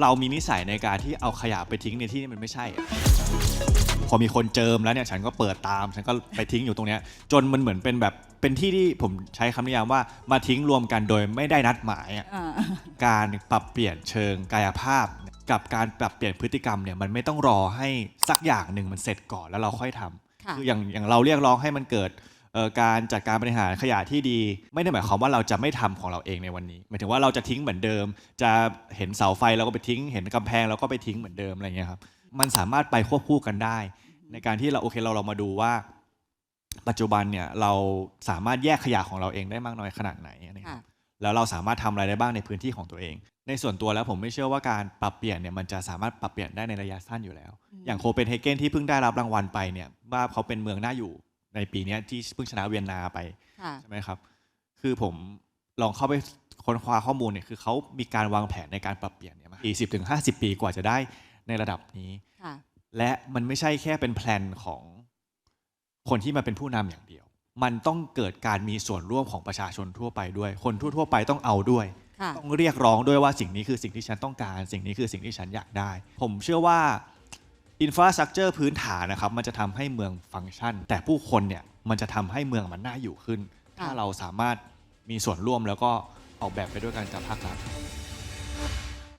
เรามีนิสัยในการที่เอาขยะไปทิ้งในที่ที่มันไม่ใช่อะพอมีคนเจิมแล้วเนี่ยฉันก็เปิดตาม ฉันก็ไปทิ้งอยู่ตรงเนี้ยจนมันเหมือนเป็นแบบเป็นที่ที่ผมใช้คำนิยามว่ามาทิ้งรวมกันโดยไม่ได้นัดหมายอะ อ่า การปรับเปลี่ยนเชิงกายภาพ กับการปรับเปลี่ยนพฤติกรรมเนี่ยมันไม่ต้องรอให้สักอย่างหนึ่งมันเสร็จก่อนแล้วเราค่อยทำค่ะคืออย่างอย่างเราเรียกร้องให้มันเกิดเอ่อ การจัดการบริหารขยะที่ดี ไม่ได้หมายความว่าเราจะไม่ทำของเราเองในวันนี้หมายถึงว่าเราจะทิ้งเหมือนเดิม จะเห็นเสาไฟเราก็ไปทิ้ง เห็นกำแพงเราก็ไปทิ้งเหมือนเดิมอะไรเงี้ยครับมันสามารถไปควบคู่กันได้ ในการที่เราโอเคเราเรามาดูว่า ปัจจุบันเนี่ยเราสามารถแยกขยะของเราเองได้มากน้อยขนาดไหนนะคค่ะรับแล้วเราสามารถทำอะไรได้บ้างในพื้นที่ของตัวเอง ในส่วนตัวแล้วผมไม่เชื่อว่าการปรับเปลี่ยนเนี่ยมันจะสามารถปรับเปลี่ยนได้ในระยะสั้นอยู่แล้ว อย่างโคเปนเฮเกนที่เพิ่งได้รับรางวัลไปเนี่ยว่าเขาเป็นเมืองน่าอยู่ ในปีเนี้ยที่เพิ่งชนะเวียนนาไปค่ะ ใช่ไหมครับ คือผมลองเข้าไปค้นคว้าข้อมูลเนี่ยคือเขามีการวางแผนในการปรับเปลี่ยนเนี่ยมา40ถึง50 ปีกว่าจะได้ในระดับนี้ ค่ะ และมันไม่ใช่แค่เป็นแพลนของคนที่มาเป็นผู้นำอย่างเดียว มันต้องเกิดการมีส่วนร่วมของประชาชนทั่วไปด้วย คนทั่วๆไปต้องเอาด้วย ค่ะ ต้องเรียกร้องด้วยว่าสิ่งนี้คือสิ่งที่ฉันต้องการ สิ่งนี้คือสิ่งที่ฉันอยากได้ ผมเชื่อว่า อินฟราสตรักเจอร์พื้นฐานนะครับมันจะทำให้เมืองฟังก์ชัน แต่ผู้คนเนี่ยมันจะทำให้เมืองมันน่าอยู่ขึ้น ถ้าเราสามารถมีส่วนร่วมแล้วก็ออกแบบไปด้วยกันจากภาครัฐ